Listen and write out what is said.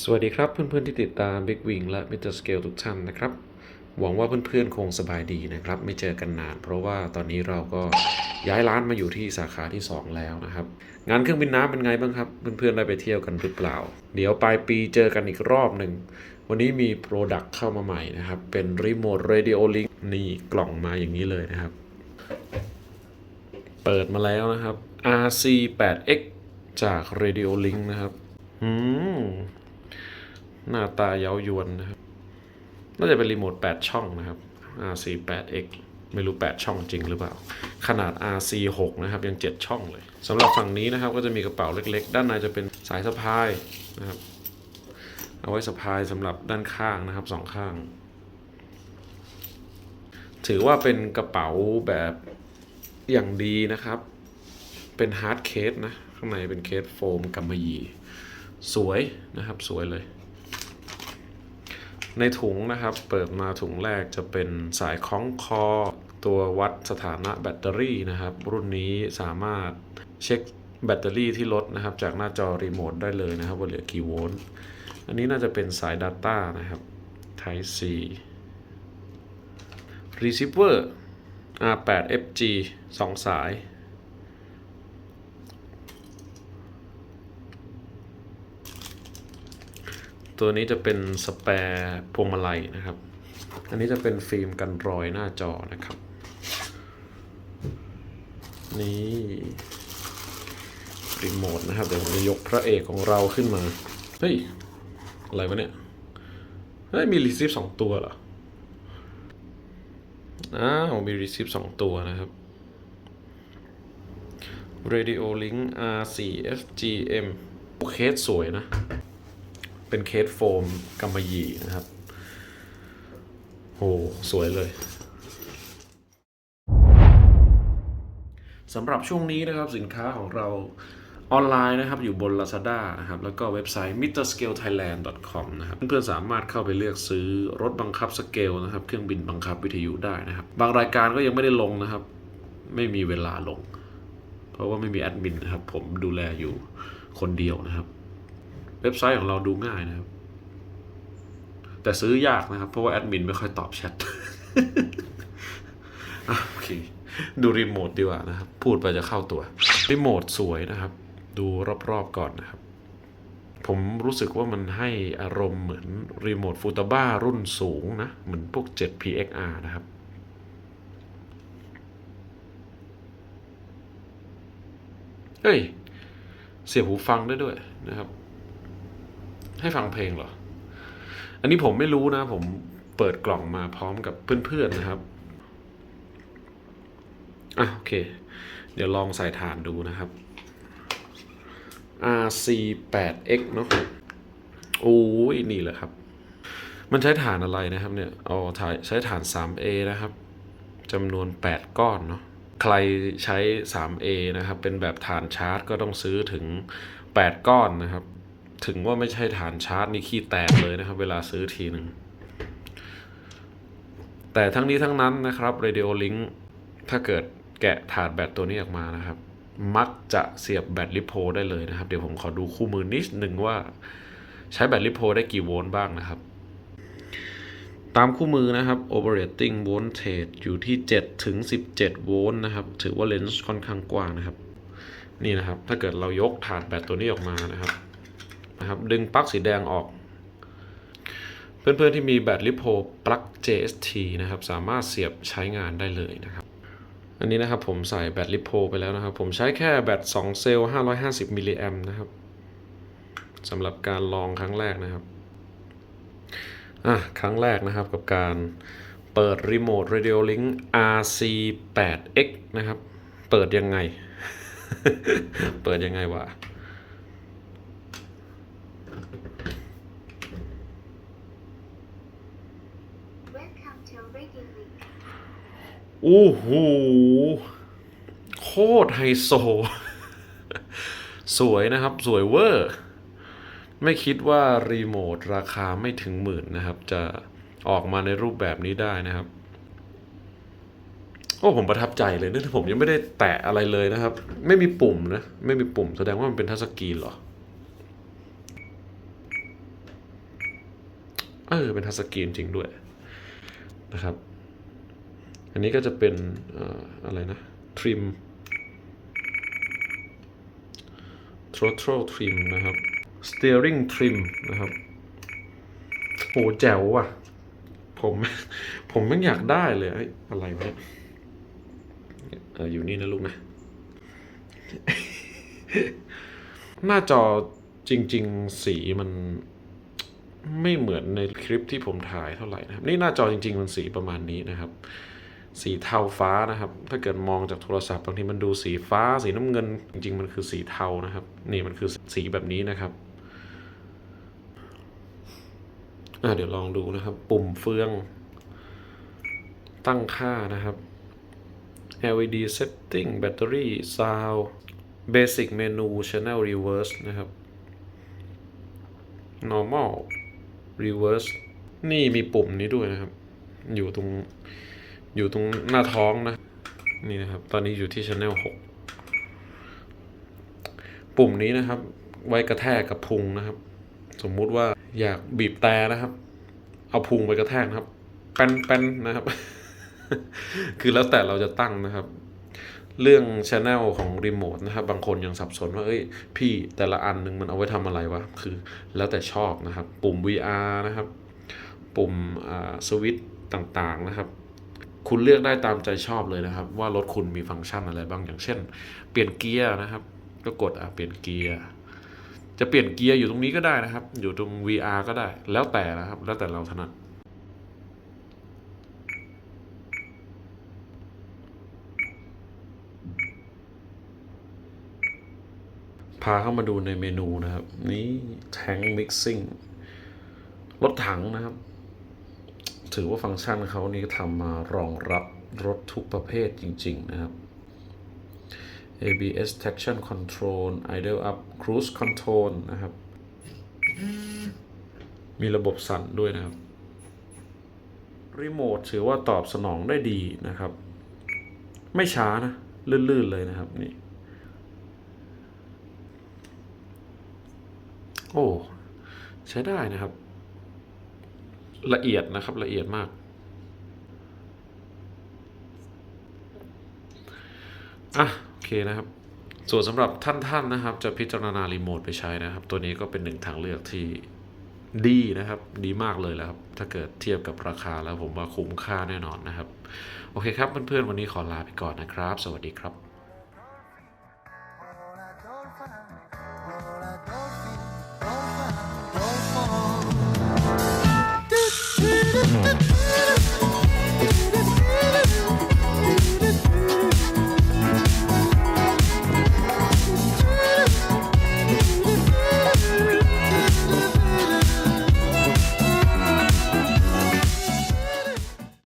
สวัสดีครับเพื่อนๆที่ติดตาม Big Wing และ Mr. Scale ทุกท่านนะครับ หวังว่าเพื่อนๆคงสบายดีนะครับ ไม่เจอกันนาน เพราะว่าตอนนี้เราก็ย้ายร้านมาอยู่ที่สาขาที่ 2 แล้วนะครับ งานเครื่องบินน้ำเป็นไงบ้างครับ เพื่อนๆได้ไปเที่ยวกันหรือเปล่า เดี๋ยวปลายปีเจอกันอีกรอบหนึ่ง วันนี้มีโปรดักต์เข้ามาใหม่นะครับ เป็นรีโมท Radio Link นี่กล่องมาอย่างนี้เลยนะครับ เปิดมาแล้วนะครับ RC8X จาก Radio Link นะครับ อืม หน้าตาเย้ายวนนะครับ น่าจะเป็นรีโมท 8 ช่องนะครับ RC8X ไม่รู้ 8 ช่องจริงหรือเปล่า ขนาด RC6 นะครับ ยัง 7 ช่องเลยสำหรับฝั่งนี้นะครับ ก็จะมีกระเป๋าเล็กๆ ด้านในจะเป็นสายสะพายนะครับ เอาไว้สะพายสำหรับด้านข้างนะครับสองข้าง ถือว่าเป็นกระเป๋าแบบอย่างดีนะครับ เป็นฮาร์ดเคสนะ ข้างในเป็นเคสโฟมกำมะหยี่ สวยนะครับ สวยเลย ในถุงนะครับเปิดมาถุงแรกจะเป็นสายคล้องคอ ตัววัดสถานะแบตเตอรี่นะครับ รุ่นนี้สามารถเช็คแบตเตอรี่ที่ลดนะครับ จากหน้าจอรีโมทได้เลยนะครับว่าเหลือกี่โวลต์อันนี้น่าจะเป็นสาย Data นะครับ Type C Receiver R8FG 2 สาย ตัวนี้จะเป็นสแปร์พวงมาลัยนะครับ อันนี้จะเป็นฟิล์มกันรอยหน้าจอนะครับ นี่รีโมทนะครับ เดี๋ยวผมจะยกพระเอกของเราขึ้นมา เฮ้ย อะไรวะเนี่ย เฮ้ย มีรีซิฟสองตัวเหรออ้าวมีรีซิฟสองตัวนะครับ Radio Link R4FGM เคสสวยนะ เป็นเคสโฟมกำมะหยี่นะครับโหสวยเลยสำหรับช่วงนี้นะครับสินค้าของเราออนไลน์นะครับอยู่บน Lazada นะครับแล้วก็เว็บไซต์ mrscalethailand.com นะครับเพื่อนๆสามารถเข้าไปเลือกซื้อรถบังคับสเกลนะครับ เครื่องบินบังคับวิทยุได้นะครับ บางรายการก็ยังไม่ได้ลงนะครับ ไม่มีเวลาลง เพราะว่าไม่มีแอดมินนะครับ ผมดูแลอยู่คนเดียวนะครับ เว็บไซต์ของเราดูง่ายนะครับ แต่ซื้อยากนะครับ เพราะว่าแอดมินไม่ค่อยตอบแชทโอเค ดูรีโมทดีกว่านะครับ พูดไปจะเข้าตัว รีโมทสวยนะครับ ดูรอบๆก่อนนะครับ ผมรู้สึกว่ามันให้อารมณ์เหมือนรีโมทฟูตาบ้ารุ่นสูงนะ เหมือนพวก 7PXR นะครับเฮ้ย เสียบหูฟังได้ด้วยนะครับ ให้ฟังเพลงเหรอ อันนี้ผมไม่รู้นะ ผมเปิดกล่องมาพร้อมกับเพื่อนๆนะครับอะโอเค เดี๋ยวลองใส่ฐานดูนะครับ RC8X เนอะโอ้ยนี่แหละครับ มันใช้ฐานอะไรนะครับเนี่ยอ๋อใช้ฐาน 3A นะครับจำนวน 8 ก้อนเนาะใครใช้ 3A นะครับ เป็นแบบฐานชาร์จก็ต้องซื้อถึง 8 ก้อนนะครับ ถึงว่าไม่ใช่ฐานชาร์จนี่ขี้แตกเลยนะครับ เวลาซื้อทีหนึ่ง แต่ทั้งนี้ทั้งนั้นนะครับ Radio Link ถ้าเกิดแกะถาดแบตตัวนี้ออกมานะครับ มักจะเสียบแบตลิโพได้เลยนะครับ เดี๋ยวผมขอดูคู่มือนิดหนึ่งว่า ใช้แบตลิโพได้กี่โวลต์บ้างนะครับ ตามคู่มือนะครับ operating voltage อยู่ที่ 7 ถึง 17 โวลต์นะครับ ถือว่าเลนส์ค่อนข้างกว้างนะครับ นี่นะครับ ถ้าเกิดเรายกถาดแบตตัวนี้ออกมานะครับ นะครับดึงปลั๊กสีแดงออก เพื่อนๆที่มีแบตลิโพปลั๊ก JST นะครับสามารถเสียบใช้งานได้เลยนะครับ อันนี้นะครับผมใส่แบตลิโพไปแล้วนะครับ ผมใช้แค่แบต2เซลล์550มิลลิแอมนะครับสำหรับการลองครั้งแรกนะครับอะครั้งแรกนะครับกับการเปิดรีโมท Radio Link RC8X นะครับ เปิดยังไง เปิดยังไงวะ Welcome to Radio Link. โอ้โหโคตรไฮโซ สวยนะครับ สวยเวอร์ ไม่คิดว่ารีโมทราคาไม่ถึงหมื่นนะครับ จะออกมาในรูปแบบนี้ได้นะครับ โอ้ผมประทับใจเลยเนะผมยังไม่ได้แตะอะไรเลยนะครับ ไม่มีปุ่มนะ ไม่มีปุ่มแสดงว่ามันเป็นทัชสกรีนเหรอ เออ เป็นทัชสกรีนจริงด้วยนะครับ อันนี้ก็จะเป็นอะไรนะ trim throttle trim นะครับ steering trim นะครับโหแจ๋วว่ะ ผมผมไม่อยากได้เลยไอ้อะไรวะเนี่ยเอออยู่นี่นะลูกนะ หน้าจอจริง ๆ สีมันไม่เหมือนในคลิปที่ผมถ่ายเท่าไหร่นะครับ นี่หน้าจอจริง ๆ มันสีประมาณนี้นะครับ สีเทาฟ้านะครับ ถ้าเกิดมองจากโทรศัพท์บางทีมันดูสีฟ้า สีน้ำเงิน จริง ๆ มันคือสีเทานะครับ นี่มันคือสีแบบนี้นะครับอะเดี๋ยวลองดูนะครับ ปุ่มเฟือง ตั้งค่านะครับ LED setting battery sound basic menu channel reverse นะครับ normal reverse นี่มีปุ่มนี้ด้วยนะครับ อยู่ตรง อยู่ตรงหน้าท้องนะ นี่นะครับ ตอนนี้อยู่ที่ channel 6ปุ่มนี้นะครับ ไว้กระแทกกับพุงนะครับ สมมุติว่าอยากบีบแต่นะครับ เอาพุงไปกระแทกนะครับแป้นแป้นนะครับ คือแล้วแต่เราจะตั้งนะครับ เรื่องช anel ของรีโมทนะครับ บางคนยังสับสนว่าเอ้ยพี่แต่ละอันนึงมันเอาไว้ทำอะไรวะ คือ แล้วแต่ชอบนะครับ ปุ่ม VR นะครับ ปุ่มสวิตต่างๆนะครับ คุณเลือกได้ตามใจชอบเลยนะครับ ว่ารถคุณมีฟังก์ชันอะไรบ้างอย่างเช่น เปลี่ยนเกียร์นะครับ ก็กดอะเปลี่ยนเกียร์จะเปลี่ยนเกียร์อยู่ตรงนี้ก็ได้นะครับ อยู่ตรง VR ก็ได้ แล้วแต่นะครับ แล้วแต่เราถนัดพาเข้ามาดูในเมนูนะครับ นี่ tank mixing รถถังนะครับ ถือว่าฟังก์ชันเขานี่ทำมารองรับรถทุกประเภทจริง ๆ นะครับ ABS traction control idle up cruise control นะครับ มีระบบสั่นด้วยนะครับ รีโมทถือว่าตอบสนองได้ดีนะครับ ไม่ช้านะ ลื่น ๆ เลยนะครับนี่ โอ้ ใช้ได้นะครับ ละเอียดนะครับละเอียดมาก อะโอเคนะครับ ส่วนสำหรับท่านๆนะครับ จะพิจารณารีโมทไปใช้นะครับ ตัวนี้ก็เป็นหนึ่งทางเลือกที่ดีนะครับ ดีมากเลยแล้วครับ ถ้าเกิดเทียบกับราคาแล้วผมว่าคุ้มค่าแน่นอนนะครับ โอเคครับเพื่อนๆวันนี้ขอลาไปก่อนนะครับ สวัสดีครับ